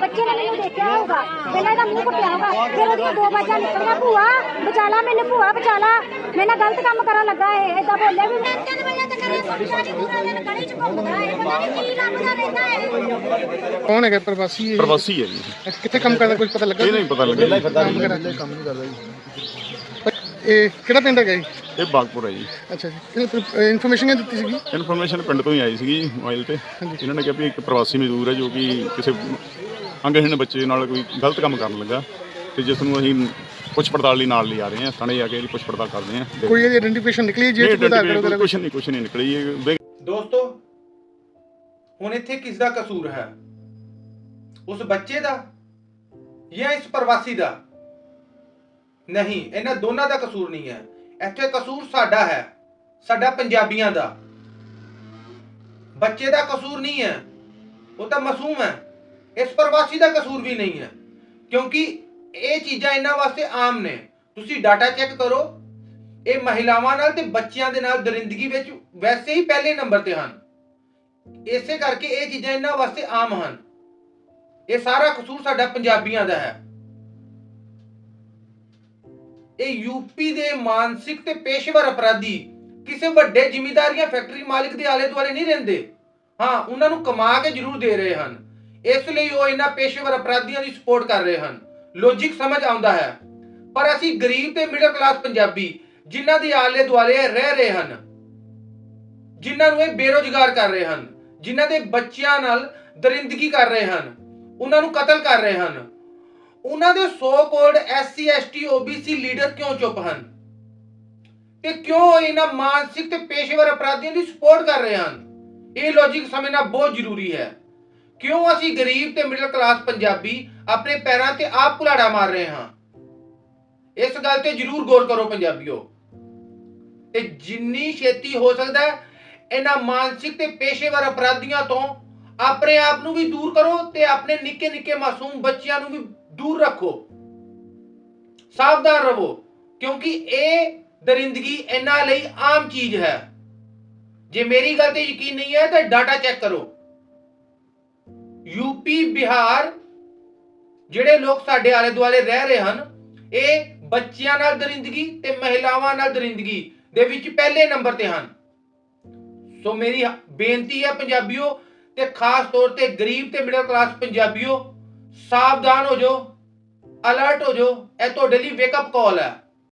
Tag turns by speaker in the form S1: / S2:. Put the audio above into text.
S1: ਬੱਚੇ ਨੇ ਮੈਨੂੰ ਦੇਖਿਆ ਹੋਊਗਾ। ਪਹਿਲਾਂ ਇਹਦਾ ਮੂੰਹ ਕੁੱਟਿਆ ਹੋਊਗਾ। ਫਿਰ ਉਹਦੀਆਂ ਦੋ ਬਾਜਾਂ ਨਿਕਲੀਆਂ ਭੂਆ ਬਚਾ ਲਾ ਮੈਨੂੰ ਭੂਆ ਬਚਾ ਲਾ। ਮੈਂ ਨਾ ਗਲਤ ਕੰਮ ਕਰਨ ਲੱਗਾ ਇਹ ਏਦਾਂ ਬੋਲਿਆ ਵੀ ਮੈਂ। ਤਿੰਨ ਵਜੇ ਤੱਕ ਕਰੇ ਸੁਣਦਾ ਨਹੀਂ ਪੂਰਾ ਦਿਨ ਗਲੀ ਚ ਘੁੰਮਦਾ ਇਹ ਪਤਾ ਨਹੀਂ ਕੀ ਲੱਭਦਾ ਰਹਿੰਦਾ ਹੈ
S2: ਕੌਣ ਹੈਗਾ ਪ੍ਰਵਾਸੀ ਇਹ?
S3: ਪ੍ਰਵਾਸੀ ਹੈ ਜੀ।
S2: ਕਿੱਥੇ ਕੰਮ ਕਰਦਾ ਕੁਝ ਪਤਾ ਲੱਗਾ?
S3: ਇਹ ਨਹੀਂ ਪਤਾ ਲੱਗਿਆ।
S2: ਕੰਮ ਕਰਦਾ ਕੰਮ ਨਹੀਂ ਕਰਦਾ ਜੀ। ਇਹ ਕਿਹੜਾ ਪਿੰਡ ਹੈਗਾ ਜੀ?
S3: ਇਹ ਬਾਗਪੁਰ ਹੈ ਜੀ।
S2: ਅੱਛਾ ਜੀ। ਇਨਫੋਰਮੇਸ਼ਨ ਇਹ ਦਿੱਤੀ ਸੀਗੀ?
S3: ਇਨਫੋਰਮੇਸ਼ਨ ਪਿੰਡ ਤੋਂ ਹੀ ਆਈ ਸੀਗੀ ਮੋਬਾਈਲ ਤੇ। ਇਹਨਾਂ ਨੇ ਕਿਹਾ ਵੀ ਇੱਕ ਪ੍ਰਵਾਸੀ ਮਜ਼ਦੂਰ ਹੈ ਜੋ ਕਿ ਕਿਸੇ ਅੰਗਹੀਣ ਬੱਚੇ ਨਾਲ ਕੋਈ ਗਲਤ ਕੰਮ ਕਰਨ ਲੱਗਾ ਤੇ ਜਿਸ ਨੂੰ ਅਸੀਂ ਪੁੱਛ ਪੜਤਾਲ ਲਈ ਨਾਲ ਲਿਆ ਰਹੇ ਹਾਂ ਥਾਣੇ ਆ ਕੇ ਇਹਦੀ ਪੁੱਛ ਪੜਤਾਲ ਕਰਦੇ ਹਾਂ।
S2: ਕੋਈ ਇਹਦੀ ਆਇਡੈਂਟੀਫਿਕੇਸ਼ਨ ਨਿਕਲੀ ਜੇ ਕਾਰਡ ਵਗੈਰਾ?
S3: ਕੁਝ ਨਹੀਂ ਕੁਝ ਨਹੀਂ ਨਿਕਲੀ ਇਹ
S4: ਦੋਸਤੋ ਹੁਣ ਇੱਥੇ ਕਿਸ ਦਾ ਕਸੂਰ ਹੈ? ਉਸ ਬੱਚੇ ਦਾ ਜਾਂ ਇਸ ਪ੍ਰਵਾਸੀ ਦਾ? ਨਹੀਂ ਇਹਨਾਂ ਦੋਨਾਂ ਦਾ ਕਸੂਰ ਨਹੀਂ ਹੈ। ਇੱਥੇ ਕਸੂਰ ਸਾਡਾ ਹੈ ਸਾਡਾ ਪੰਜਾਬੀਆਂ ਦਾ। ਬੱਚੇ ਦਾ ਕਸੂਰ ਨਹੀਂ ਹੈ ਉਹ ਤਾਂ ਮਾਸੂਮ ਹੈ। ਇਸ ਪ੍ਰਵਾਸੀ ਦਾ ਕਸੂਰ ਵੀ ਨਹੀਂ ਹੈ, ਕਿਉਂਕਿ ਇਹ ਚੀਜ਼ਾਂ ਇਹਨਾਂ ਵਾਸਤੇ ਆਮ ਨੇ। ਤੁਸੀਂ ਡਾਟਾ ਚੈੱਕ ਕਰੋ, ਇਹ ਮਹਿਲਾਵਾਂ ਨਾਲ ਤੇ ਬੱਚਿਆਂ ਦੇ ਨਾਲ ਦਰਿੰਦਗੀ ਵਿੱਚ ਵੈਸੇ ਹੀ ਪਹਿਲੇ ਨੰਬਰ ਤੇ ਹਨ। ਇਸੇ ਕਰਕੇ ਇਹ ਚੀਜ਼ਾਂ ਇਹਨਾਂ ਵਾਸਤੇ ਆਮ ਹਨ। ਇਹ ਸਾਰਾ ਕਸੂਰ ਸਾਡਾ ਪੰਜਾਬੀਆਂ ਦਾ ਹੈ। ਇਹ ਯੂਪੀ ਦੇ ਮਾਨਸਿਕ ਤੇ ਪੇਸ਼ੇਵਰ ਅਪਰਾਧੀ ਕਿਸੇ ਵੱਡੇ ਜ਼ਿਮੀਦਾਰੀਆਂ ਫੈਕਟਰੀ ਮਾਲਕ ਦੇ ਆਲੇ ਦੁਆਲੇ ਨਹੀਂ ਰਹਿੰਦੇ। ਹਾਂ, ਉਹਨਾਂ ਨੂੰ ਕਮਾ ਕੇ ਜ਼ਰੂਰ ਦੇ ਰਹੇ ਹਨ। ਇਸ ਲਈ ਉਹ ਇਹਨਾਂ ਪੇਸ਼ੇਵਰ ਅਪਰਾਧੀਆਂ ਦੀ ਸਪੋਰਟ ਕਰ ਰਹੇ ਹਨ। ਲੌਜੀਕ ਸਮਝ ਆਉਂਦਾ ਹੈ। ਪਰ ਅਸੀਂ ਗਰੀਬ ਤੇ ਮਿਡਲ ਕਲਾਸ ਪੰਜਾਬੀ, ਜਿਨ੍ਹਾਂ ਦੇ ਆਲੇ ਦੁਆਲੇ ਰਹਿ ਰਹੇ ਹਨ, ਜਿਨ੍ਹਾਂ ਨੂੰ ਇਹ ਬੇਰੋਜ਼ਗਾਰ ਕਰ ਰਹੇ ਹਨ, ਜਿਨ੍ਹਾਂ ਦੇ ਬੱਚਿਆਂ ਨਾਲ ਦਰਿੰਦਗੀ ਕਰ ਰਹੇ ਹਨ, ਉਹਨਾਂ ਨੂੰ ਕਤਲ ਕਰ ਰਹੇ ਹਨ, ਉਹਨਾਂ ਦੇ so called SC ST OBC leader ਕਿਉਂ ਚੁੱਪ ਹਨ? ਤੇ ਕਿਉਂ ਇਹਨਾਂ ਮਾਨਸਿਕ ਤੇ ਪੇਸ਼ੇਵਰ ਅਪਰਾਧੀਆਂ ਦੀ ਸਪੋਰਟ ਕਰ ਰਹੇ ਹਨ? ਇਹ ਲੌਜੀਕ ਸਮਝਣਾ ਬਹੁਤ ਜ਼ਰੂਰੀ ਹੈ। ਕਿਉਂ ਅਸੀਂ ਗਰੀਬ ਤੇ ਮਿਡਲ ਕਲਾਸ ਪੰਜਾਬੀ ਆਪਣੇ ਪੈਰਾਂ ਤੇ ਆਪ ਕੁਲਾੜਾ ਮਾਰ ਰਹੇ ਹਾਂ? ਇਸ ਗੱਲ ਤੇ ਜ਼ਰੂਰ ਗੌਰ ਕਰੋ ਪੰਜਾਬੀਓ। ਤੇ ਜਿੰਨੀ ਛੇਤੀ ਹੋ ਸਕਦਾ ਇਹਨਾਂ ਮਾਨਸਿਕ ਤੇ ਪੇਸ਼ੇਵਰ ਅਪਰਾਧੀਆਂ ਤੋਂ ਆਪਣੇ ਆਪ ਨੂੰ ਵੀ ਦੂਰ ਕਰੋ ਤੇ ਆਪਣੇ ਨਿੱਕੇ ਨਿੱਕੇ ਮਾਸੂਮ ਬੱਚਿਆਂ ਨੂੰ ਵੀ ਦੂਰ ਰੱਖੋ। ਸਾਵਧਾਨ ਰਹੋ, ਕਿਉਂਕਿ ਇਹ ਦਰਿੰਦਗੀ ਇਹਨਾਂ ਲਈ ਆਮ ਚੀਜ਼ ਹੈ। ਜੇ ਮੇਰੀ ਗੱਲ ਤੇ ਯਕੀਨ ਨਹੀਂ ਹੈ, ਤਾਂ ਡਾਟਾ ਚੈੱਕ ਕਰੋ। ਯੂਪੀ, ਬਿਹਾਰ ਜਿਹੜੇ ਲੋਕ ਸਾਡੇ ਆਲੇ ਦੁਆਲੇ ਰਹਿ ਰਹੇ ਹਨ, ਇਹ ਬੱਚਿਆਂ ਨਾਲ ਦਰਿੰਦਗੀ ਤੇ ਮਹਿਲਾਵਾਂ ਨਾਲ ਦਰਿੰਦਗੀ ਦੇ ਵਿੱਚ ਪਹਿਲੇ ਨੰਬਰ ਤੇ ਹਨ। ਸੋ ਮੇਰੀ ਬੇਨਤੀ ਹੈ ਪੰਜਾਬੀਓ ਤੇ ਖਾਸ ਤੌਰ ਤੇ ਗਰੀਬ ਤੇ ਮਿਡਲ ਕਲਾਸ ਪੰਜਾਬੀਓ, ਸਾਵਧਾਨ ਹੋ ਜਾਓ ਅਲਰਟ ਹੋ ਜਾਓ, ਇਹ ਤੁਹਾਡੇ ਲਈ ਵੇਕ ਅਪ ਕਾਲ ਹੈ।